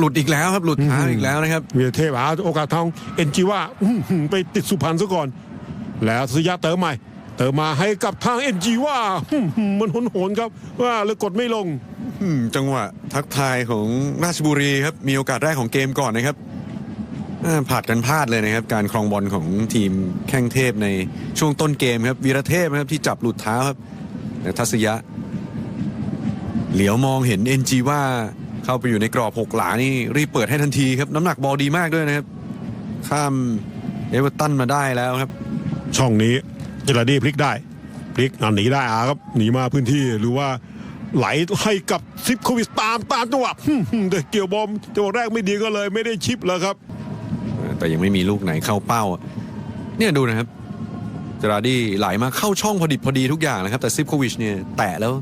หลุดอีกแล้วครับหลุดเท้าอีกแล้วนะครับเวียเทพหาโอกาสทองเอ็นจีว่าอื้อหือไปติดสุพรรณซะก่อน แล้วสุริยะเติมใหม่ เติมมาให้กับทางเอ็นจีว่าอื้อหือมันโหนโหนๆครับ ว่าเลยกดไม่ลงอืมจังหวะทักทายของราชบุรีครับ มีโอกาสแรกของเกมก่อนนะครับอ่าผลัดกันพลาดเลยนะครับ การครองบอลของทีมแข้งเทพในช่วงต้นเกมครับวีรเทพนะครับที่จับหลุดเท้าครับแต่ทัศยะ เหลียวมองเห็นเอ็นจีว่า เข้าไปอยู่ในกรอบหกหลานี่รีบเปิดให้ทันทีครับ น้ำหนักบอลดีมากด้วยนะครับ ข้ามเอเวอร์ตันมาได้แล้วครับ ช่องนี้เจลาดีพลิกได้พลิกอะหนีได้อาครับหนีมาพื้นที่หรือว่าไหลให้กับซิปโควิสตามตามจังหวะอื้อหือแต่เกี่ยวบอมจังหวะแรกไม่ดีก็เลย ไม่ได้ชิปแล้วครับ แต่ยังไม่มีลูกไหนเข้าเป้า เนี่ยดูนะครับจราดี้ไหลมาเข้าช่องพอดิบพอดีทุกอย่างนะครับ แต่ซิปโควิชเนี่ยแตะแล้ว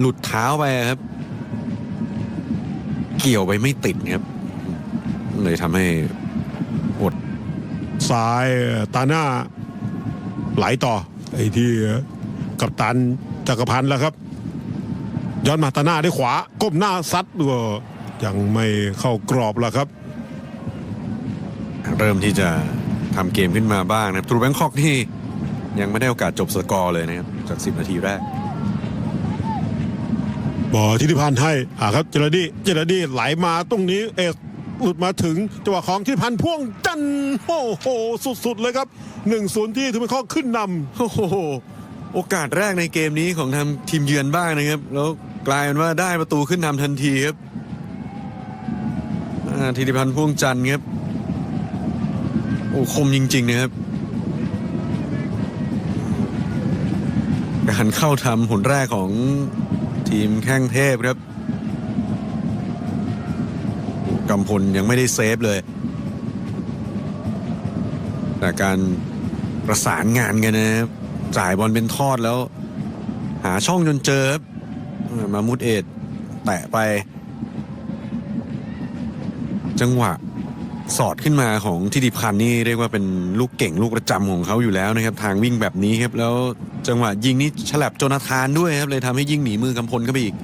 หลุดเท้าไปครับ เกี่ยวไปไม่ติดครับ เลยทำให้อดซ้ายตาหน้า ไหลต่อ ไอ้ที่กับตันจักรพันธ์แล้วครับ ย้อนมาตาหน้าด้วยขวา ก้มหน้าซัดก็ยังไม่เข้ากรอบแล้วครับ เริ่มที่จะทำเกมขึ้นมาบ้างนะครับทรูแบงคอกที่ยังไม่ได้โอกาสจบสกอร์เลยนะครับ จาก 10 นาทีแรก บอทิติพันธ์ให้อ่าครับเจรดีเจรดีไหลมาตรงนี้เอกหลุดมาถึงจังหวะของทิติพันธ์พ่วงจันโอ้โหสุดๆเลยครับ1นศูนย์ที่ถือเป็นข้อขึ้นนำโอ้โหโอกาสแรกในเกมนี้ของทางทีมเยือนบ้างนะครับ แล้วกลายเป็นว่าได้ประตูขึ้นนำทันทีครับอ่าธีรพันธ์พ่วงจันทร์ครับโอ้คมจริง ๆ นะครับ การเข้าทำผลแรกของ ทีมแข้งเทพครับกำพลยังไม่ได้เซฟเลย แต่การประสานงานกันนะครับ จ่ายบอลเป็นทอดแล้ว หาช่องจนเจอบเออมามุดเอ็ดแตะไป จังหวะ สอดขึ้นมาของทิติพันธ์นี่เรียกว่าเป็นลูกเก่งลูกประจำของเขาอยู่แล้วนะครับ ทางวิ่งแบบนี้ครับ แล้วจังหวะยิงนี่ฉลับโจนาธานด้วยครับ เลยทำให้ยิ่งหนีมือกำพลเข้าไปอีก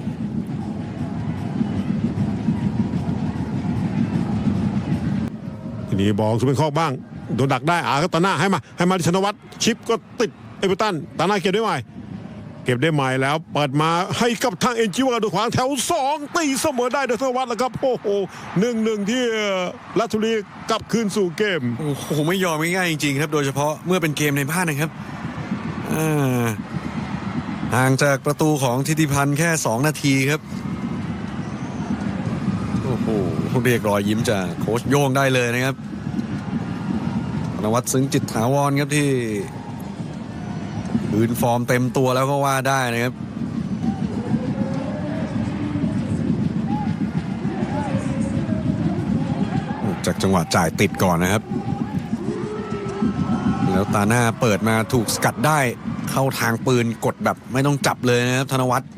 ทีนี้บอลสุเป็นข้อบ้างโดนดักได้อาครับตาหน้าให้มา ให้มาที่ชนวัตรชิปก็ติดเอเวอร์ตันตาหน้าเก็บได้ใหม่ เก็บได้ใหม่แล้วเปิดมาให้กับทางเอ็นจิวาดูขวางแถวสองตีเสมอได้โดยธนวัฒน์แล้วครับโอ้โหหนึ่งหนึ่งที่ราชบุรีกลับคืนสู่เกมโอ้โหไม่ยอมง่ายๆจริงๆครับ โดยเฉพาะเมื่อเป็นเกมในบ้านนะครับอ่าห่างจากประตูของทิติพันธ์แค่ 2 นาทีครับโอ้โหเรียกรอยยิ้มจากโค้ชโย่งได้เลยนะครับธนวัฒน์ซึ้งจิตถาวรครับที่ คืนฟอร์มเต็มตัวแล้วก็ว่าได้นะครับจากจังหวะจ่ายติดก่อนนะครับ แล้วตาหน้าเปิดมาถูกสกัดได้เข้าทางปืนกดแบบไม่ต้องจับเลยนะครับ ธนวัฒน์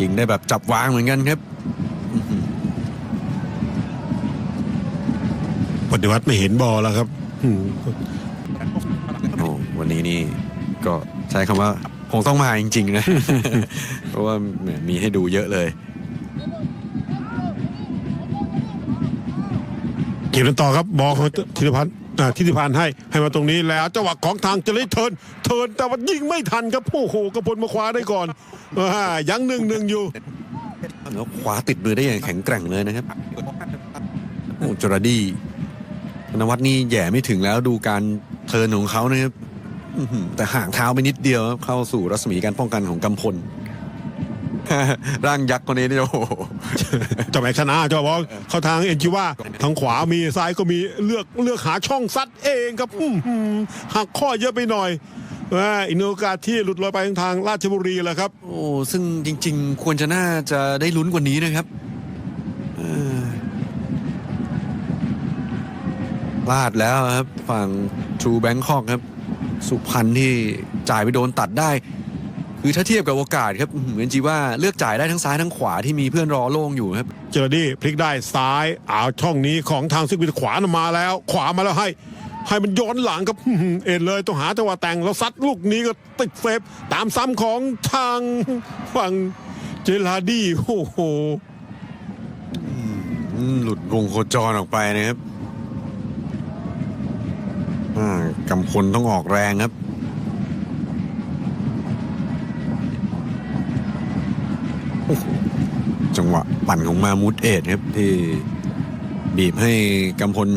ยิงได้แบบจับวางเหมือนกันครับปฏิวัติไม่เห็นบอลแล้วครับ วันนี้นี่ก็ใช้คำว่าคงต้องมาจริงๆนะ เพราะว่าแหมมีให้ดูเยอะเลยเก็บกันต่อครับบอลของธิติพันธ์อ่าธิติพันธ์ให้ให้มาตรงนี้แล้วจังหวะของทางเจริญเทิร์นเทิร์นแต่ว่ายิงไม่ทันครับโอ้โหกระพลมาคว้าได้ก่อนอ่ายังหนึ่งหนึ่งอยู่แล้วขวาติดมือได้อย่างแข็งแกร่งเลยนะครับโอ้จรดีธนวัฒน์นี่แหย่ไม่ถึงแล้วดูการเทิร์นของเขานะครับ อื้อหือแต่ห่างเท้าไปนิดเดียวครับเข้าสู่รัศมีการป้องกันของกำพล ร่างยักษ์คนนี้นี่โอ้โห เจะแม็กชนะเจ้าบอลเข้าทางเอ็นจิว่าทางขวามีซ้ายก็มีเลือกเลือกหาช่องซัดเองครับอื้อหือหักข้อเยอะไปหน่อยอ่าอีกหนึ่งโอกาสที่หลุดลอยไปทางราชบุรีแหละครับ โอ้ ซึ่งจริง ๆ ควรจะน่าจะได้ลุ้นกว่านี้นะครับเออพลาดแล้วครับ ฝั่งชูแบงคอกครับ สุพรรณที่จ่ายไปโดนตัดได้ คือถ้าเทียบกับโอกาสครับอื้อหือเอ็นจีว่าเลือกจ่ายได้ทั้งซ้ายทั้งขวาที่มีเพื่อนรอโล่งอยู่ครับ เจอร์ดี้พลิกได้ซ้ายเอาช่องนี้ของทางซิกวินขวามาแล้ว ขวามาแล้วให้ ให้มันย้อนหลังครับอื้อหือเอ็นเลยต้องหาจังหวะแต่งแล้วซัดลูกนี้ก็ติดเซฟตามซ้ำของทางฝั่งเจลาดี้โอ้โหอืมหลุดวงโคจรออกไปนะครับอ่า กำพลต้องออกแรงครับ จังหวะปั่นของมามุดเอดครับ ที่บีบให้กำพล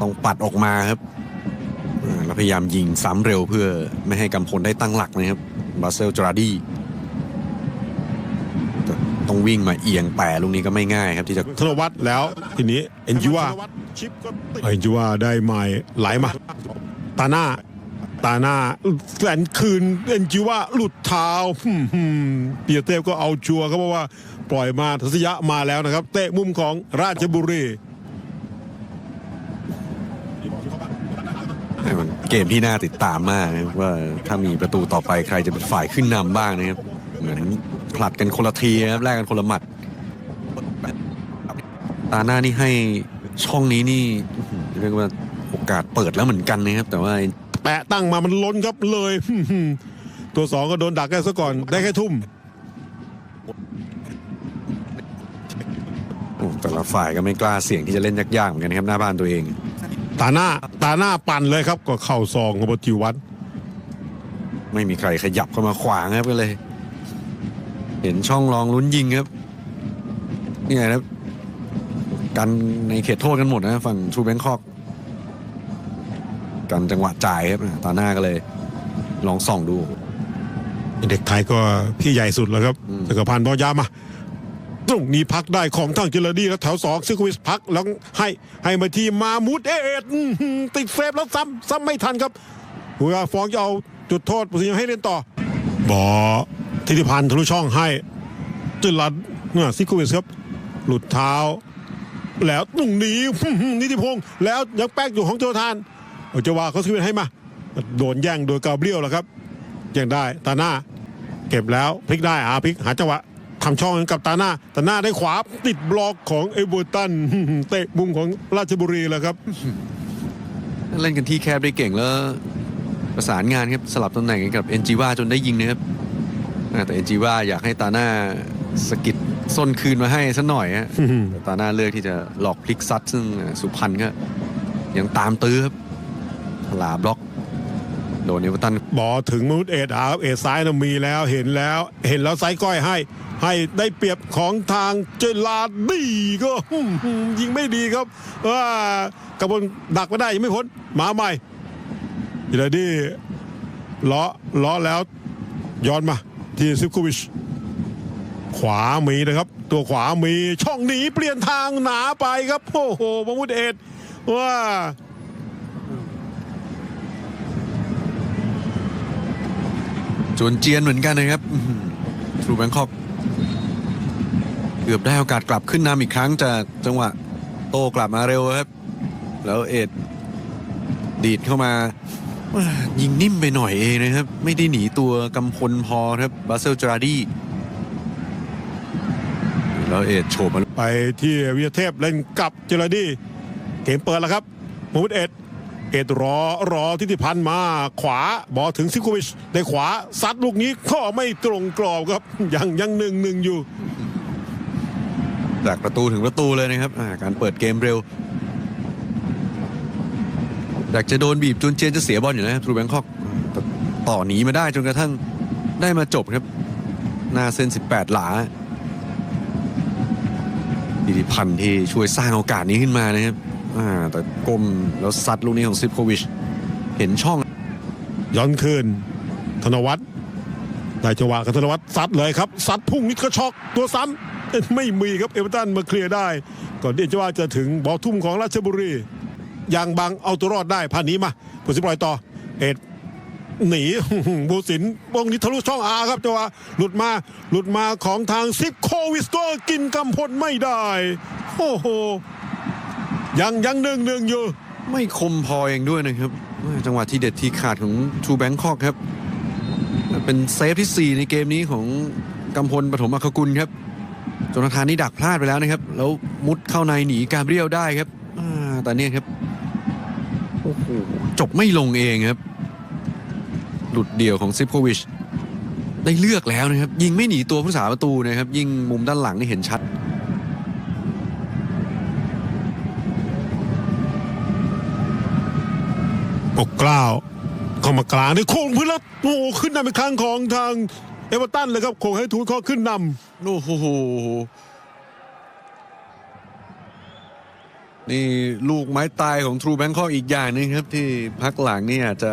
ต้องปัดออกมาครับ แล้วพยายามยิงซ้ำเร็วเพื่อไม่ให้กำพลได้ตั้งหลักนะครับบาเซลจราดีแต่ต้องวิ่งมาเอียงแปรลูกนี้ก็ไม่ง่ายครับที่จะธนวัฒน์แล้วทีนี้เอ็นจิว่าเอ็นจิว่าได้ไม้ไหลมาตาหน้าตาหน้าแสนคืนเอ็นจิว่าหลุดเท้าหึ่มหึ่มเปียเทพก็เอาชัวร์ครับเพราะว่าปล่อยมาทัศยะมาแล้วนะครับ เตะมุมของราชบุรีมันเกมที่น่าติดตามมากนะครับว่าถ้ามีประตูต่อไปใครจะเป็นฝ่ายขึ้นนำบ้างนะครับเหมือน ผลัดกันคนละทีนะครับแลกกันคนละหมัด ตาหน้านี่ให้ช่องนี้นี่อื้อหือเรียกว่าโอกาสเปิดแล้วเหมือนกันนะครับ แต่ว่าแปะตั้งมามันล้นครับเลยหึ่มหึ่มตัวสองก็โดนดักได้ซะก่อนได้แค่ทุ่มโอ้แต่ละฝ่ายก็ไม่กล้าเสี่ยงที่จะเล่นยากๆเหมือนกันนะครับหน้าบ้านตัวเอง ตาหน้าตาหน้าปั่นเลยครับก็เข้าซองของปฏิวัติไม่มีใครขยับเข้ามาขวางครับก็เลย เห็นช่องรองลุ้นยิงครับนี่ไงครับกันในเขตโทษกันหมดนะฝั่งทรูแบงคอกกันจังหวะจ่ายครับตาหน้าก็เลย ลองส่องดูเด็กไทยก็พี่ใหญ่สุดแล้วครับอืมจักรพันธ์บอยามาตรงนี้พักได้ของทางเจรดีแล้วแถวสองซิควิสพักแล้วให้ให้มาที่มามูดเอ็ดอื้อหือติดเซฟแล้วซ้ำซ้ำไม่ทันครับหัวฟองจะเอาจุดโทษปุสิยังให้เล่นต่อบอ ธิติพันธ์ทะลุช่องให้จุลัดเนี่ยซิควิสครับ หลุดเท้า แล้วตรงนี้องหือนิติพงศ์แล้วยังแป๊กอยู่ของโจทานเอจว่าเขาซิควิสให้มา โดนแย่งโดยกาเบรียลแล้วครับยังได้ตาหน้า เก็บแล้วพลิกได้อาพลิกหาจังหวะทำช่องกับตาหน้าตาหน้าได้ขวาติดบล็อกของเอเวอร์ตันเตะมุมของราชบุรีแล้วครับเล่นกันที่แคบได้เก่งแล้ว ประสานงานครับ สลับตำแหน่งกันกับเอ็นจีว่าจนได้ยิงนะครับ แต่เอ็นจีว่าอยากให้ตาหน้าสะกิดส้นคืนมาให้สักหน่อยฮะแต่ตาหน้าเลือกที่จะหลอกพลิกซัดซึ่งสุพรรณก็ยังตามตื้อครับถลาบล็อกโดนเอเวอร์ตันบอลถึงมนุษย์เอ็ดอาครับเอ็ดซ้ายนะมีแล้วเห็นแล้ว เห็นแล้วไซส์ก้อยให้ ให้ได้เปรียบของทางเจลาดดีก็ยิงไม่ดีครับว่ากระบวนดักไม่ได้ยังไม่พ้นมาใหม่เจลาดีล้อล้อแล้วย้อนมา ที่ซิฟคูวิช ขวามีนะครับ ตัวขวามีช่องหนีเปลี่ยนทางหนาไปครับ โอ้โหมมุดเอ็ดว่าจวนเจียนเหมือนกันนะครับทรูแบงคอกเกือบได้โอกาสกลับขึ้นนำอีกครั้งจากจังหวะโตกลับมาเร็วครับ แล้วเอ็ดดีดเข้ามา ยิงนิ่มไปหน่อยเองนะครับ ไม่ได้หนีตัวกำพลพอครับบาเซลจราดีแล้วเอ็ดโฉบมาไปที่วิทยาเทพเล่นกับเจรดีเกมเปิดแล้วครับมมุดเอ็ดเอ็ดรอรอทิติพันธ์มาขวาบอลถึงซิโควิชได้ขวาซัดลูกนี้ข้อไม่ตรงกรอบครับยังยังหนึ่งหนึ่งอยู่ จากประตูถึงประตูเลยนะครับอ่าการเปิดเกมเร็ว อยากจะโดนบีบจนเจียนจะเสียบอลอยู่นะครับทรูแบงคอกต่อหนีมาได้จนกระทั่งได้มาจบครับหน้าเส้น 18 หลาดิติพันธ์ที่ช่วยสร้างโอกาสนี้ขึ้นมานะครับแต่กลมแล้วซัดลูกนี้ของซิปโควิช เห็นช่อง ย้อนคืน ธนวัฒน์ได้จังหวะกับธนวัฒน์ซัดเลยครับ ซัดพุ่งนิดก็ช็อกตัวซ้ำไม่มีครับเอเวอร์ตันมาเคลียร์ได้ ก่อนที่จะว่าจะถึงบอลทุ่มของราชบุรี อย่างบางเอาตัวรอดได้ผ่านนี้มาผู้สิปล่อยต่อเอ็ดหนีบูสินวงนี้ทะลุช่องอาครับจังหวะหลุดมาหลุดมาของทางซิปโควิสโกกินกำพลไม่ได้โอ้โหยังยังหนึ่งหนึ่งอยู่ ไม่คมพอเองด้วยนะครับ จังหวะที่เด็ดที่ขาดของทูแบงคอกครับ เป็นเซฟที่ 4 ในเกมนี้ของกำพลปฐมอัคกุลครับจนทานนี่ดักพลาดไปแล้วนะครับ แล้วมุดเข้าในหนีกาเบรียลได้ครับแต่เนี่ยครับ โอ้โหจบไม่ลงเองครับ หลุดเดี่ยวของซิปโควิชได้เลือกแล้วนะครับ ยิงไม่หนีตัวผู้สาประตูนะครับ ยิงมุมด้านหลังนี่เห็นชัดปกกล้าวเข้ามากลางได้โค้งพื้นแล้วโอ้โหขึ้นนำเป็นครั้งของทางเอเวอร์ตันเลยครับโค้งให้ทูตข้อขึ้นนำโอ้โห นี่ลูกไม้ตายของทรูแบงคอกอีกอย่างหนึงครับ ที่พักหลังนี่อาจจะ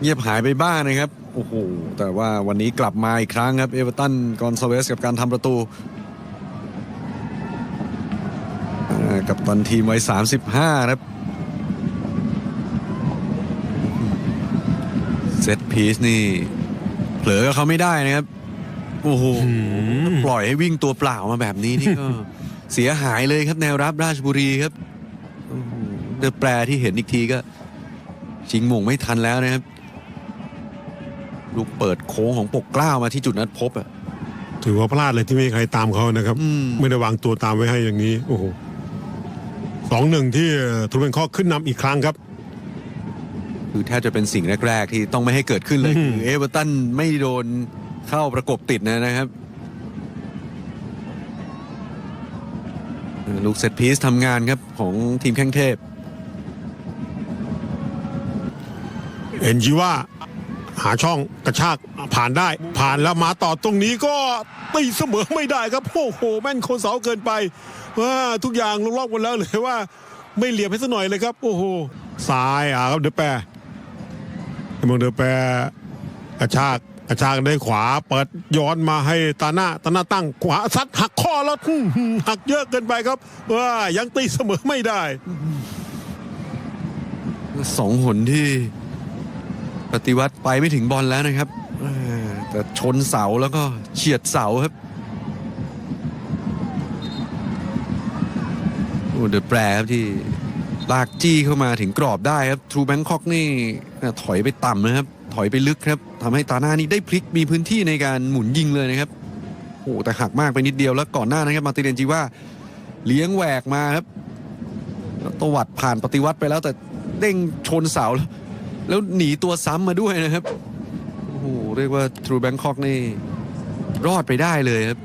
เงียบหายไปบ้างนะครับ โอ้โห แต่ว่าวันนี้กลับมาอีกครั้งครับ เอเวอร์ตันกอนซาเลสกับการทำประตูอ่ากับตันทีมวัย 35 ครับเซตพีซนี่ เผลอกับเขาไม่ได้นะครับ โอ้โห ปล่อยให้วิ่งตัวเปล่ามาแบบนี้นี่ก็ เสียหายเลยครับแนวรับราชบุรีครับโอ้โหเดอะแปรที่เห็นอีกทีก็ ชิงหมงไม่ทันแล้วนะครับ ลูกเปิดโค้งของปกเกล้ามาที่จุดนัดพบอะถือว่าพลาดเลยที่ไม่มีใครตามเขานะครับอืมไม่ได้วางตัวตามไว้ให้อย่างนี้โอ้โหสองหนึ่งที่ทูเบนข้อขึ้นนำอีกครั้งครับคือแทบจะเป็นสิ่งแรก ๆ ที่ต้องไม่ให้เกิดขึ้นเลยอืมคือเอเวอร์ตันไม่โดนเข้าประกบติดนะครับเออ ลูกเซตพีซทำงานครับ ของทีมแข้งเทพ เอ็นจีว่าหาช่องกระชากผ่านได้ ผ่านแล้วมาต่อตรงนี้ก็ตีเสมอไม่ได้ครับ โอ้โห แม่นโคนเสาเกินไปว่าทุกอย่างลงรอบหมดแล้วเลยว่า ไม่เหลี่ยมให้สักหน่อยเลยครับ โอ้โหซ้ายอะครับเดือแปรเมืองเดือแปรกระชาก กระชากได้ขวาเปิดย้อนมาให้ตาหน้าตาหน้าตั้งขวาซัดหักข้อแล้วหักเยอะเกินไปครับว่ายังตีเสมอไม่ได้สองหนที่ปฏิวัติไปไม่ถึงบอลแล้วนะครับแต่ชนเสาแล้วก็เฉียดเสาครับโอ้เดือะแปรครับที่ลากจี้เข้ามาถึงกรอบได้ครับทรูแบงคอกนี่ถอยไปต่ำนะครับ ถอยไปลึกครับทำให้ตาหน้านี่ได้พลิกมีพื้นที่ในการหมุนยิงเลยนะครับโอ้แต่หักมากไปนิดเดียวแล้วก่อนหน้านะครับมาติเดนจีว่าเลี้ยงแหวกมาครับตวัดผ่านปฏิวัติไปแล้วแต่เด้งชนเสาแล้วแล้วหนีตัวซ้ำมาด้วยนะครับโอ้โหเรียกว่า True Bangkok นี่รอดไปได้เลยครับ